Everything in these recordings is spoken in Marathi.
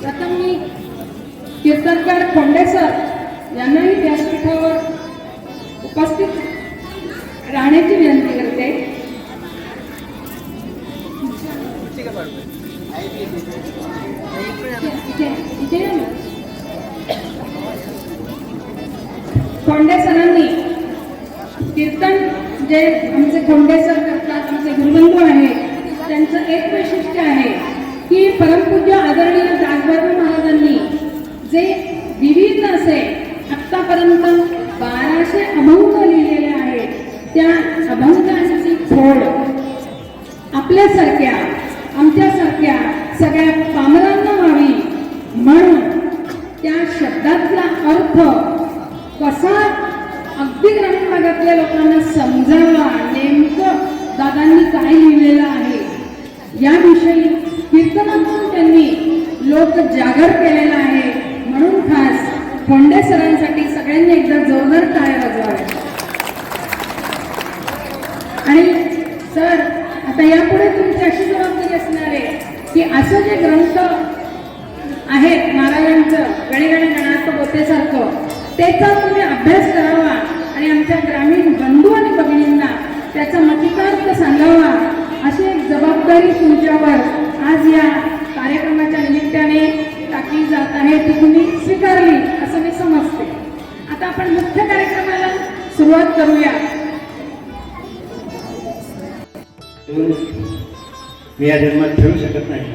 प्रथम मी कीर्तनकार खोंडेसर यांनाही व्यासपीठावर उपस्थित राहण्याची विनंती करते. इथे- खोंडे सरांनी कीर्तन जे आमचे खोंडेसर करतात आमचे गुरुबंधू आहेत त्यांचं एक वैशिष्ट्य आहे की परमपूज्य आदरणीय दासबाबू महाराजांनी जे विविध असे आत्तापर्यंत बाराशे अभंग लिहिलेले आहेत त्या अभंगांची खोड आपल्यासारख्या आमच्यासारख्या सगळ्या पामरांना व्हावी म्हणून त्या शब्दातला अर्थ कसा अगदी ग्रामीण भागातल्या लोकांना समजावा नेमकं दादांनी काय लिहिलेलं आहे याविषयी लोक जागर केलेला आहे. म्हणून खास फोंडे सरांसाठी सगळ्यांनी एकदा जोरदार टाळ्या वाजवाव्या. आणि सर आता यापुढे तुमची अशी जबाबदारी असणार आहे की असं जे ग्रंथ आहेत महाराजांचं गणेगणे गणार्थ बोतेसारखं त्याचा तुम्ही अभ्यास करावा आणि आमच्या ग्रामीण बंधू आणि भगिनींना त्याचा मतिकार्थ सांगावा अशी एक जबाबदारी तुमच्यावर आज या कार्यक्रमाच्या निमित्ताने टाकली जात आहे ती तुम्ही स्वीकारली असं मी समजते. आता आपण मुख्य कार्यक्रमाला सुरुवात करूया. मी या जन्मात ठेवू शकत नाही.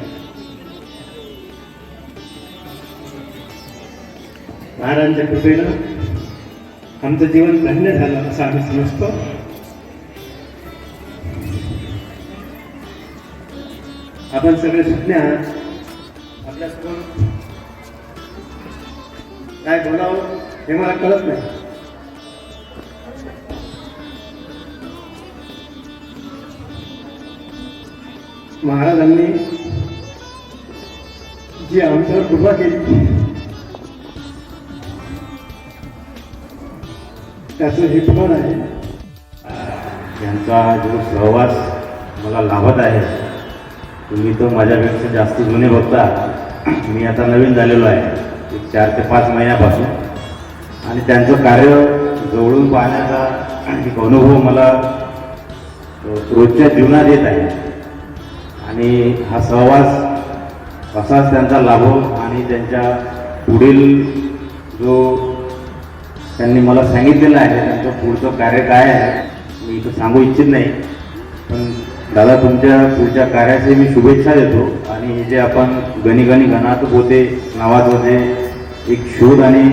महाराजांच्या कृपेनं आमचं जीवन धन्य झालं असं आम्ही समजतो. आपण सगळे सुज्ञ आहात. आपल्यासमोर काय बोलावं हे मला कळत नाही. महाराजांनी जी आमच्यावर कृपा केली त्याचं हे फळ आहे. यांचा जो सहवास मला लाभत आहे तुम्ही तो माझ्यापेक्षा जास्त जुने बघता. मी आता नवीन झालेलो आहे. एक चार ते पाच महिन्यापासून. आणि त्यांचं कार्य जवळून पाहण्याचा एक अनुभव मला रोजच्या जीवनात येत आहे. आणि हा सहवास असाच त्यांचा लाभो आणि त्यांच्या पुढील जो त्यांनी मला सांगितलेलं आहे त्यांचं पुढचं कार्य काय आहे मी इथं सांगू इच्छित नाही. पण दादा तुमच्या पुढच्या कार्याचे मी शुभेच्छा देतो आणि हे जे आपण गणी गणी गणात होते नावाचं जे एक शोध आणि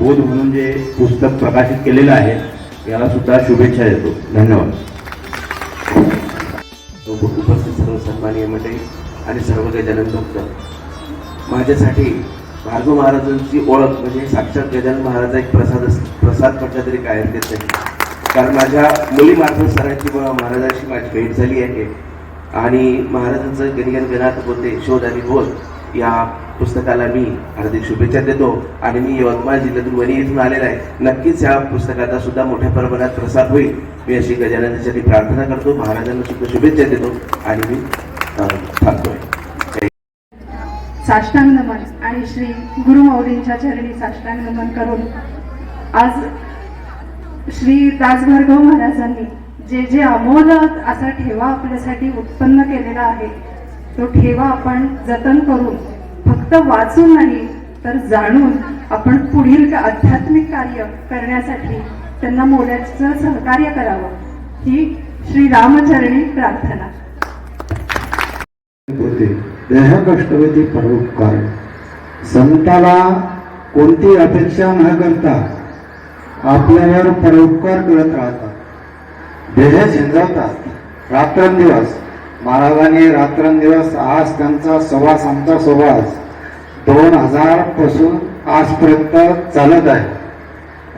बोध म्हणून जे पुस्तक प्रकाशित केलेलं आहे याला सुद्धा शुभेच्छा देतो. धन्यवाद. उपस्थित सर्व सन्मानीय मंडळी आणि सर्व गजानन भक्त. माझ्यासाठी भार्गव महाराजांची ओळख म्हणजे साक्षात गजानन महाराजा एक प्रसाद अस प्रसाद म्हटलं तरी कायम देत नाही. कारण माझ्या मुलीमार्फत सरांची व महाराजांशी माझी भेट झाली आहे. आणि महाराजांचं गणगण गणात होते शोध आणि बोल या पुस्तकाला मी हार्दिक शुभेच्छा देतो. आणि मी यवतमाळ जिल्ह्यातून वणी इथून आलेला आहे. नक्कीच या पुस्तकाचा सुद्धा मोठ्या प्रमाणात प्रसार होईल. मी अशी गजाननासाठी प्रार्थना करतो. महाराजांना सुद्धा शुभेच्छा देतो. आणि मी थांबतोय. साष्टांग नमन आणि श्री गुरुमौलींच्या चरणी साष्टांग नमन करून आज श्री दासभार्गव महाराजांनी जे जे अमोल असा ठेवा आपल्यासाठी उत्पन्न केलेला आहे तो ठेवा आपण जतन करून फक्त वाचून नाही तर जाणून आपण पुढील आध्यात्मिक कार्य करण्यासाठी त्यांना मोलाचं सहकार्य करावं. ही श्री रामचरणी प्रार्थना. होते देह परोपकार. संताला कोणती अपेक्षा न करता आपल्यावर परोपकार करत राहतात. देह झिंजवतात. रात्रंदिवस. महाराजांनी रात्रंदिवस आज त्यांचा सवास आमचा सवास. दोन हजारपासून आजपर्यंत चालत आहे.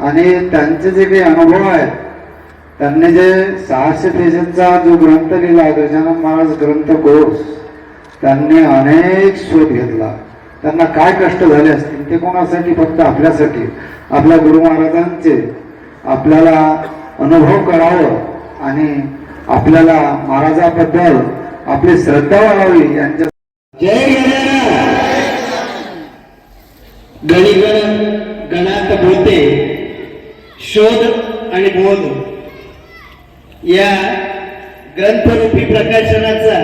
आणि त्यांचे जे काही अनुभव आहेत त्यांनी जे सहाशे पेजेंचा जो ग्रंथ लिहिला गजानन महाराज ग्रंथ कोर्स त्यांनी अनेक शोध घेतला. त्यांना काय कष्ट झाले असतील? ते कोणासाठी फक्त आपल्यासाठी आपल्या गुरु महाराजांचे आपल्याला अनुभव करावं आणि आपल्याला महाराजाबद्दल आपली श्रद्धा वाढावी यांच्या जय गणिगण गणात बोलते शोध आणि बोध. या ग्रंथरूपी प्रकाशनाचा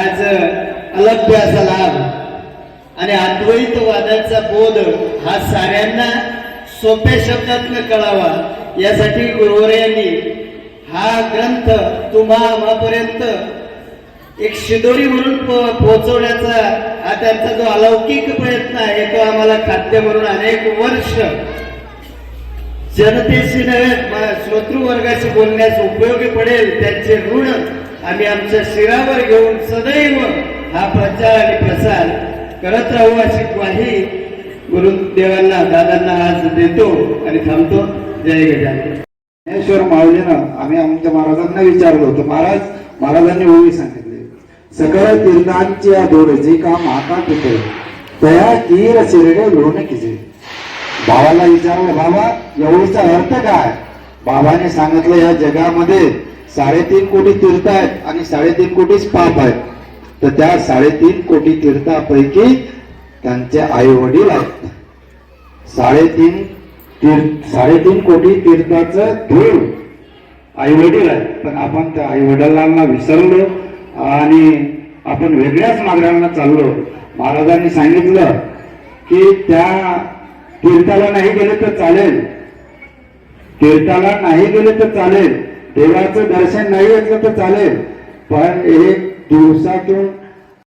आज अलभ्य असा लाभ. आणि अद्वैतवादाचा बोध हा साऱ्यांना सोप्या शब्दातनं कळावा. यासाठी गुरुवर्यांनी हा ग्रंथ तुम्हा आम्हापर्यंत एक शिदोरी म्हणून पो- पोहोचवण्याचा हा त्यांचा जो अलौकिक प्रयत्न आहे तो आम्हाला खाद्य म्हणून अनेक वर्ष जनतेशी नव्हे श्रोतृवर्गाशी बोलण्यास उपयोगी पडेल त्यांचे ऋण आम्ही आमच्या शिरावर घेऊन सदैव हा प्रचार आणि प्रसार करत राहू अशी ग्वाही गुरुदेवांना दादांना आज देतो आणि थांबतो. जय गजानन. ज्ञानेश्वर माऊलीनं आम्ही आमच्या महाराजांना विचारलो होतो. महाराज महाराजांनी ओळी सांगितले. सकळ तीर्थांची आदोर जे काम आकाट होते तया तीर शिरडे लोण किजे बाबाला विचारलं बाबा एवढीचा अर्थ काय? बाबाने सांगितलं या जगामध्ये साडेतीन कोटी तीर्थ आहेत आणि साडेतीन कोटीच पाप आहेत. तर त्या साडेतीन कोटी तीर्थापैकी त्यांचे आई वडील आहेत. साडेतीन तीर्थ साडेतीन कोटी तीर्थाचं धूळ आई वडील आहेत. पण आपण त्या आई वडिलांना विसरलो आणि आपण वेगळ्याच मार्गाने चाललो. महाराजांनी सांगितलं की त्या तीर्थाला नाही गेले तर चालेल. तीर्थाला नाही गेले तर चालेल. देवाचं दर्शन नाही घेतलं तर चालेल. पण एक Do you second?